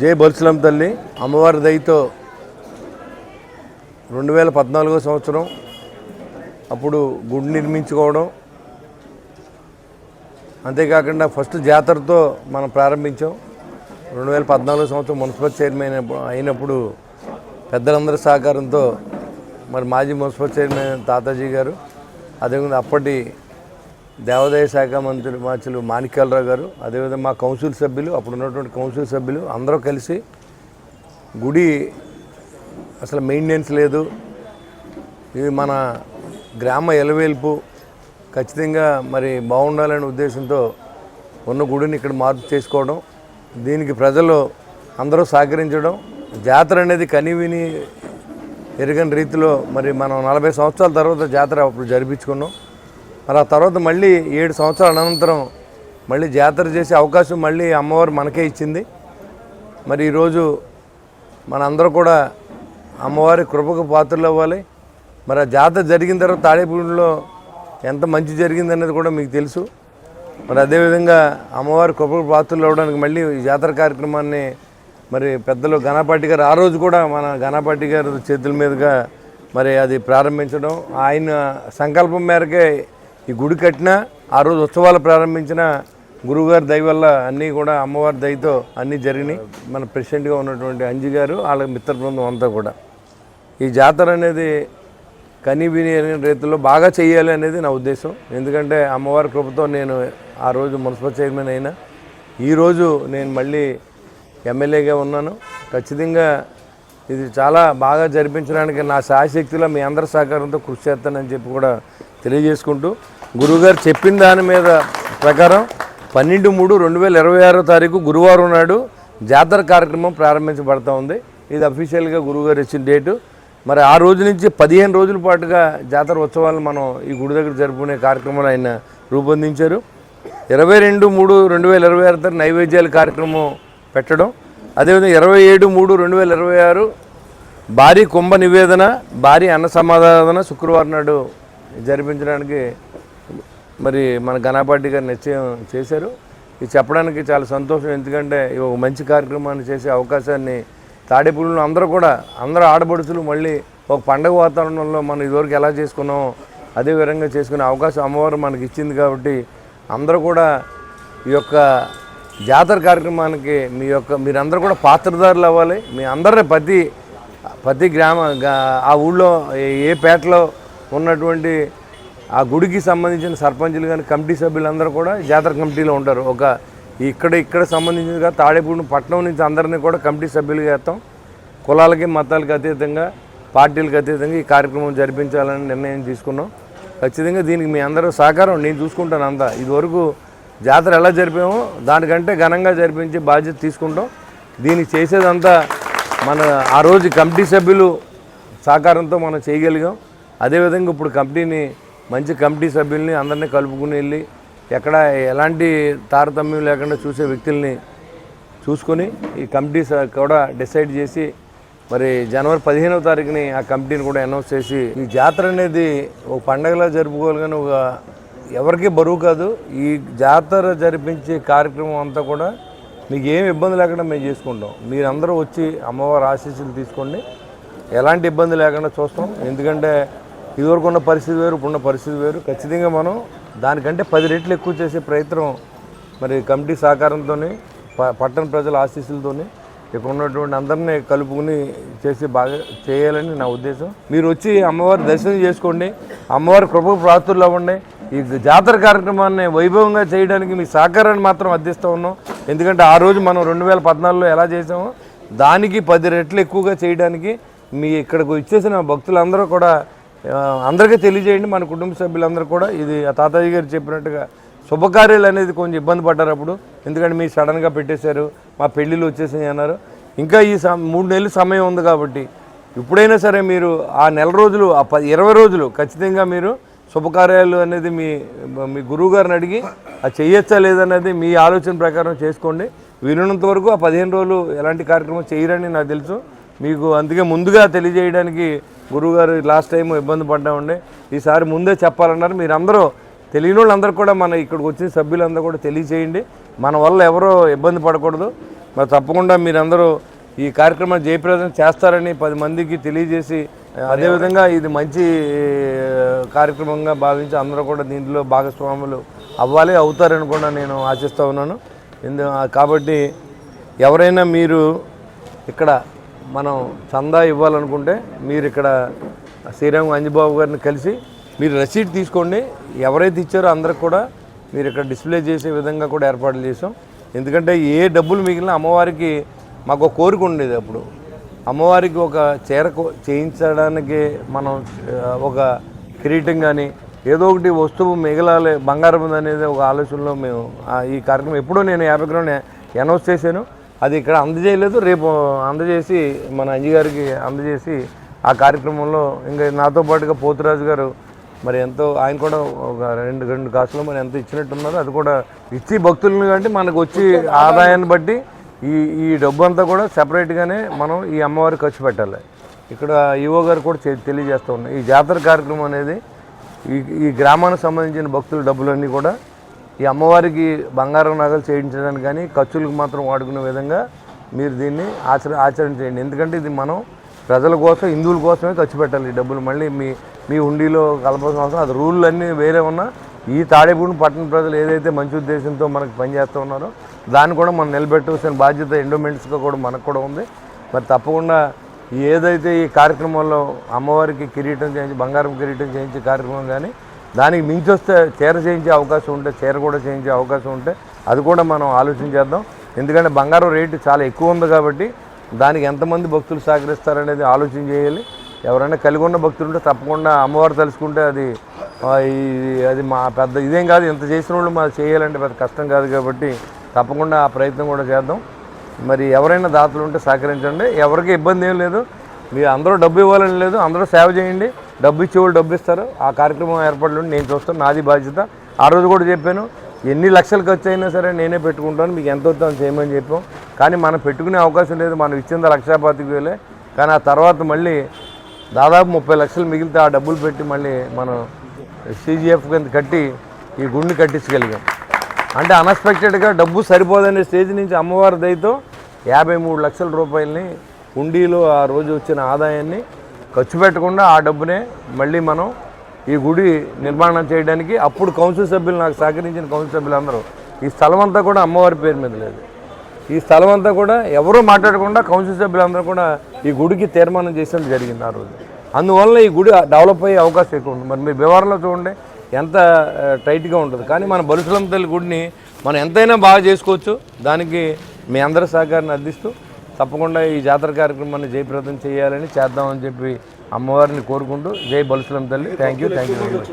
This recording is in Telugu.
జై బొల్సులం తల్లి. అమ్మవారి దయతో రెండు వేల పద్నాలుగో సంవత్సరం అప్పుడు గుడి నిర్మించుకోవడం. అంతేకాకుండా ఫస్ట్ జాతరతో మనం ప్రారంభించాం. రెండు వేల పద్నాలుగో సంవత్సరం మున్సిపల్ చైర్మన్ అయినప్పుడు- అయినప్పుడు పెద్దలందరి సహకారంతో మరి మాజీ మున్సిపల్ చైర్మన్ తాతాజీ గారు. అదేవిధంగా అప్పటి దేవాదాయ శాఖ మంత్రి మార్చులు మాణిక్యాలరావు గారు అదేవిధంగా మా కౌన్సిల్ సభ్యులు అప్పుడు ఉన్నటువంటి కౌన్సిల్ సభ్యులు అందరూ కలిసి గుడి అసలు మెయింటెనెన్స్ లేదు. ఇది మన గ్రామ ఎలవేల్పు ఖచ్చితంగా మరి బాగుండాలనే ఉద్దేశంతో ఉన్న గుడిని ఇక్కడ మార్పు చేసుకోవడం దీనికి ప్రజలు అందరూ సహకరించడం జాతర అనేది కనివిని ఎరగని రీతిలో మరి మనం నలభై సంవత్సరాల తర్వాత జాతర అప్పుడు జరిపించుకున్నాం. మరి ఆ తర్వాత మళ్ళీ ఏడు సంవత్సరాల అనంతరం మళ్ళీ జాతర చేసే అవకాశం మళ్ళీ అమ్మవారు మనకే ఇచ్చింది. మరి ఈరోజు మనందరూ కూడా అమ్మవారి కృపకు పాత్రలు అవ్వాలి. మరి ఆ జాతర జరిగిన తర్వాత తాడేపూడిలో ఎంత మంచి జరిగింది అనేది కూడా మీకు తెలుసు. మరి అదేవిధంగా అమ్మవారి కృపకు పాత్రలు అవ్వడానికి మళ్ళీ ఈ జాతర కార్యక్రమాన్ని మరి పెద్దలు ఘనపాటి గారు ఆ రోజు కూడా మన ఘనపాటి గారు చేతుల మీదుగా మరి అది ప్రారంభించడం. ఆయన సంకల్పం మేరకే ఈ గుడి కట్టిన ఆ రోజు ఉత్సవాలు ప్రారంభించిన గురువుగారి దయ వల్ల అన్నీ కూడా అమ్మవారి దయతో అన్నీ జరిగినాయి. మన ప్రెసిడెంట్గా ఉన్నటువంటి అంజి గారు వాళ్ళ మిత్ర బృందం అంతా కూడా. ఈ జాతర అనేది కనీబిని అనే రీతిలో బాగా చేయాలి అనేది నా ఉద్దేశం. ఎందుకంటే అమ్మవారి కృపతో నేను ఆ రోజు మున్సిపల్ చైర్మన్ అయినా ఈరోజు నేను మళ్ళీ ఎమ్మెల్యేగా ఉన్నాను. ఖచ్చితంగా ఇది చాలా బాగా జరిపించడానికి నా శాశక్తిలో మీ అందరి సహకారంతో కృషి చేస్తానని చెప్పి కూడా తెలియజేసుకుంటూ గురువుగారు చెప్పిన దాని మీద ప్రకారం పన్నెండు మూడు రెండు వేల ఇరవై ఆరో తారీఖు గురువారం నాడు జాతర కార్యక్రమం ప్రారంభించబడతా ఉంది. ఇది అఫీషియల్గా గురువుగారు ఇచ్చిన డేటు. మరి ఆ రోజు నుంచి పదిహేను రోజుల పాటుగా జాతర ఉత్సవాలు మనం ఈ గుడి దగ్గర జరుపుకునే కార్యక్రమాలు ఆయన రూపొందించారు. ఇరవై రెండు మూడు రెండు వేల ఇరవై ఆరు తారీఖు నైవేద్యాల కార్యక్రమం పెట్టడం. అదేవిధంగా ఇరవై ఏడు మూడు రెండు వేల ఇరవై ఆరు భారీ కుంభ నివేదన భారీ అన్న సమాధాన శుక్రవారం నాడు జరిపించడానికి మరి మన ఘనాపాటి గారు నిశ్చయం చేశారు. ఇది చెప్పడానికి చాలా సంతోషం. ఎందుకంటే ఇవి ఒక మంచి కార్యక్రమాన్ని చేసే అవకాశాన్ని తాడేపూడిలో అందరూ కూడా అందరూ ఆడపడుచులు మళ్ళీ ఒక పండగ వాతావరణంలో మనం ఇదివరకు ఎలా చేసుకున్నామో అదే విధంగా చేసుకునే అవకాశం అమ్మవారు మనకి ఇచ్చింది కాబట్టి అందరూ కూడా ఈ యొక్క జాతర కార్యక్రమానికి మీ యొక్క మీరందరూ కూడా పాత్రదారులు అవ్వాలి. మీ అందరి ప్రతి ప్రతి గ్రామ ఆ ఊళ్ళో ఏ పేటలో ఉన్నటువంటి ఆ గుడికి సంబంధించిన సర్పంచులు కానీ కమిటీ సభ్యులందరూ కూడా జాతర కమిటీలో ఉంటారు. ఒక ఇక్కడ ఇక్కడ సంబంధించిన తాడేపూడి పట్టణం నుంచి అందరినీ కూడా కమిటీ సభ్యులుగా వేస్తాం కులాలకి మతాలకి అతీతంగా పార్టీలకు అతీతంగా ఈ కార్యక్రమం జరిపించాలని నిర్ణయం తీసుకున్నాం. ఖచ్చితంగా దీనికి మీ అందరూ సహకారం. నేను చూసుకుంటాను అంతా. ఇదివరకు జాతర ఎలా జరిపామో దానికంటే ఘనంగా జరిపించి బాధ్యత తీసుకుంటాం. దీనికి చేసేదంతా మన ఆ రోజు కమిటీ సభ్యులు సహకారంతో మనం చేయగలిగాం. అదేవిధంగా ఇప్పుడు కమిటీని మంచి కమిటీ సభ్యుల్ని అందరినీ కలుపుకుని వెళ్ళి ఎక్కడ ఎలాంటి తారతమ్యం లేకుండా చూసే వ్యక్తుల్ని చూసుకొని ఈ కమిటీ స- కూడా డిసైడ్ చేసి మరి జనవరి పదిహేనవ తారీఖుని ఆ కమిటీని కూడా అనౌన్స్ చేసి ఈ జాతర అనేది ఒక పండగలా జరుపుకోవాలి కానీ ఒక ఎవరికీ బరువు కాదు. ఈ జాతర జరిపించే కార్యక్రమం అంతా కూడా మీకు ఏమి ఇబ్బంది లేకుండా మేము చేసుకుంటాం. మీరందరూ వచ్చి అమ్మవారి ఆశీస్సులు తీసుకోండి. ఎలాంటి ఇబ్బంది లేకుండా చూస్తాం. ఎందుకంటే ఇదివరకు ఉన్న పరిస్థితి వేరు ఇప్పుడున్న పరిస్థితి వేరు. ఖచ్చితంగా మనం దానికంటే పది రెట్లు ఎక్కువ చేసే ప్రయత్నం మరి కమిటీ సహకారంతో పట్టణ ప్రజల ఆశీస్సులతోని ఇక్కడ ఉన్నటువంటి అందరినీ కలుపుకుని చేసి బాగా చేయాలని నా ఉద్దేశం. మీరు వచ్చి అమ్మవారి దర్శనం చేసుకోండి. అమ్మవారి కృప ప్రాతులు అవ్వండి ఈ జాతర కార్యక్రమాన్ని వైభవంగా చేయడానికి మీ సహకారాన్ని మాత్రం అందిస్తూ ఉన్నాం. ఎందుకంటే ఆ రోజు మనం రెండు వేల పద్నాలుగులో ఎలా చేసామో దానికి పది రెట్లు ఎక్కువగా చేయడానికి మీ ఇక్కడికి ఇచ్చేసిన భక్తులందరూ కూడా అందరికీ తెలియజేయండి. మన కుటుంబ సభ్యులందరూ కూడా ఇది తాతయ్య గారు చెప్పినట్టుగా శుభకార్యాలు అనేది కొంచెం ఇబ్బంది పడ్డారు అప్పుడు. ఎందుకంటే మీరు సడన్గా పెట్టేశారు మా పెళ్ళిళ్ళు వచ్చేసినాయి అన్నారు. ఇంకా ఈ మూడు నెలలు సమయం ఉంది కాబట్టి ఇప్పుడైనా సరే మీరు ఆ నెల రోజులు ఆ పది ఇరవై రోజులు ఖచ్చితంగా మీరు శుభకార్యాలు అనేది మీ మీ గురువు గారిని అడిగి అది చేయొచ్చా లేదనేది మీ ఆలోచన ప్రకారం చేసుకోండి. వీలున్నంత వరకు ఆ పదిహేను రోజులు ఎలాంటి కార్యక్రమం చేయరని నాకు తెలుసు. మీకు అందుకే ముందుగా తెలియజేయడానికి గురువుగారు లాస్ట్ టైం ఇబ్బంది పడ్డామండి. ఈసారి ముందే చెప్పాలన్నారు. మీరందరూ తెలియని వాళ్ళందరూ కూడా మన ఇక్కడికి వచ్చిన సభ్యులందరూ కూడా తెలియచేయండి మన వల్ల ఎవరో ఇబ్బంది పడకూడదు. మరి తప్పకుండా మీరందరూ ఈ కార్యక్రమం జయప్రదం చేస్తారని పది మందికి తెలియజేసి అదేవిధంగా ఇది మంచి కార్యక్రమంగా భావించి అందరూ కూడా దీంట్లో భాగస్వాములు అవ్వాలి అవుతారని కూడా నేను ఆశిస్తూ ఉన్నాను. ఎందు కాబట్టి ఎవరైనా మీరు ఇక్కడ మనం చందా ఇవ్వాలనుకుంటే మీరు ఇక్కడ శ్రీరామ్ అంజబాబు గారిని కలిసి మీరు రసీట్ తీసుకోండి. ఎవరైతే ఇచ్చారో అందరికి కూడా మీరు ఇక్కడ డిస్ప్లే చేసే విధంగా కూడా ఏర్పాట్లు చేసాం. ఎందుకంటే ఏ డబ్బులు మిగిలిన అమ్మవారికి మాకు ఒక కోరిక ఉండేది అప్పుడు. అమ్మవారికి ఒక చీర చేయించడానికి మనం ఒక కిరీటం కానీ ఏదో ఒకటి వస్తువు మిగలాలి బంగారం అనేది ఒక ఆలోచనలో మేము ఆ, ఈ కార్యక్రమం ఎప్పుడో నేను యాభై గ్రౌండ్ అనౌన్స్ చేశాను. అది ఇక్కడ అందజేయలేదు. రేపు అందజేసి మన అంజి గారికి అందజేసి ఆ కార్యక్రమంలో ఇంకా నాతో పాటుగా పోతురాజు గారు మరి ఎంతో ఆయన కూడా ఒక రెండు రెండు కాసులు మరి ఎంత ఇచ్చినట్టున్నారు. అది కూడా ఇచ్చి భక్తులను కంటే మనకు వచ్చి ఆదాయాన్ని బట్టి ఈ ఈ డబ్బు అంతా కూడా సెపరేట్గానే మనం ఈ అమ్మవారికి ఖర్చు పెట్టాలి. ఇక్కడ ఈవో గారు కూడా తెలియజేస్తూ ఉన్నాయి ఈ జాతర కార్యక్రమం అనేది ఈ ఈ గ్రామానికి సంబంధించిన భక్తుల డబ్బులన్నీ కూడా ఈ అమ్మవారికి బంగారం నగలు చేయించడానికి కానీ ఖర్చులకు మాత్రం వాడుకునే విధంగా మీరు దీన్ని ఆచర ఆచరణ చేయండి. ఎందుకంటే ఇది మనం ప్రజల కోసం హిందువుల కోసమే ఖర్చు పెట్టాలి ఈ డబ్బులు. మళ్ళీ మీ మీ హుండీలో కలపాల్సిన అవసరం అది రూళ్ళు అన్నీ వేరే ఉన్నా ఈ తాడేపూడి పట్టణ ప్రజలు ఏదైతే మంచి ఉద్దేశంతో మనకు పనిచేస్తూ ఉన్నారో దాన్ని కూడా మనం నిలబెట్టవలసిన బాధ్యత ఎండోమెంట్స్గా కూడా మనకు కూడా ఉంది. మరి తప్పకుండా ఏదైతే ఈ కార్యక్రమంలో అమ్మవారికి కిరీటం చేయించి బంగారం కిరీటం చేయించే కార్యక్రమం కానీ దానికి మించి వస్తే చీర చేయించే అవకాశం ఉంటే చీర కూడా చేయించే అవకాశం ఉంటే అది కూడా మనం ఆలోచన చేద్దాం. ఎందుకంటే బంగారం రేటు చాలా ఎక్కువ ఉంది కాబట్టి దానికి ఎంతమంది భక్తులు సహకరిస్తారనేది ఆలోచన చేయాలి. ఎవరైనా కలిగి ఉన్న భక్తులు ఉంటే తప్పకుండా అమ్మవారు తలుచుకుంటే అది అది మా పెద్ద ఇదేం కాదు ఇంత చేసిన వాళ్ళు మాది చేయాలంటే పెద్ద కష్టం కాదు కాబట్టి తప్పకుండా ఆ ప్రయత్నం కూడా చేద్దాం. మరి ఎవరైనా దాతలు ఉంటే సహకరించండి. ఎవరికి ఇబ్బంది ఏం లేదు. మీరు అందరూ డబ్బు ఇవ్వాలని లేదు అందరూ సేవ చేయండి. డబ్బు ఇచ్చేవాళ్ళు డబ్బు ఇస్తారు. ఆ కార్యక్రమం ఏర్పాట్లు నేను చూస్తాను. నాది బాధ్యత. ఆ రోజు కూడా చెప్పాను ఎన్ని లక్షలు ఖర్చు అయినా సరే నేనే పెట్టుకుంటాను. మీకు ఎంత వస్తుందో చేయమని చెప్పాం. కానీ మనం పెట్టుకునే అవకాశం లేదు. మనం ఇచ్చింది లక్షా పాతిక వేలే. కానీ ఆ తర్వాత మళ్ళీ దాదాపు ముప్పై లక్షలు మిగిలితే ఆ డబ్బులు పెట్టి మళ్ళీ మనం సీజీఎఫ్ కింద కట్టి ఈ గుండు కట్టించగలిగాం. అంటే అన్ఎక్స్పెక్టెడ్గా డబ్బు సరిపోదనే స్టేజ్ నుంచి అమ్మవారి దయతో యాభై మూడు లక్షల రూపాయలని హుండీలో ఆ రోజు వచ్చిన ఆదాయాన్ని ఖర్చు పెట్టకుండా ఆ డబ్బునే మళ్ళీ మనం ఈ గుడి నిర్మాణం చేయడానికి అప్పుడు కౌన్సిల్ సభ్యులు నాకు సహకరించిన కౌన్సిల్ సభ్యులు అందరూ. ఈ స్థలం అంతా కూడా అమ్మవారి పేరు మీద లేదు. ఈ స్థలం అంతా కూడా ఎవరూ మాట్లాడకుండా కౌన్సిల్ సభ్యులందరూ కూడా ఈ గుడికి తీర్మానం చేసేందుకు జరిగింది ఆ రోజు. అందువల్ల ఈ గుడి డెవలప్ అయ్యే అవకాశం ఎక్కువ ఉంది మరి మీ వివరాల్లో చూడండి ఎంత టైట్గా ఉంటుంది. కానీ మన బలుసులం తల్లి గుడిని మనం ఎంతైనా బాగా చేసుకోవచ్చు. దానికి మీ అందరి సహకారాన్ని అందిస్తూ తప్పకుండా ఈ జాతర కార్యక్రమాన్ని జయప్రదం చేయాలని చేద్దామని చెప్పి అమ్మవారిని కోరుకుంటూ జై బలుసులం తల్లి. Thank you thank you much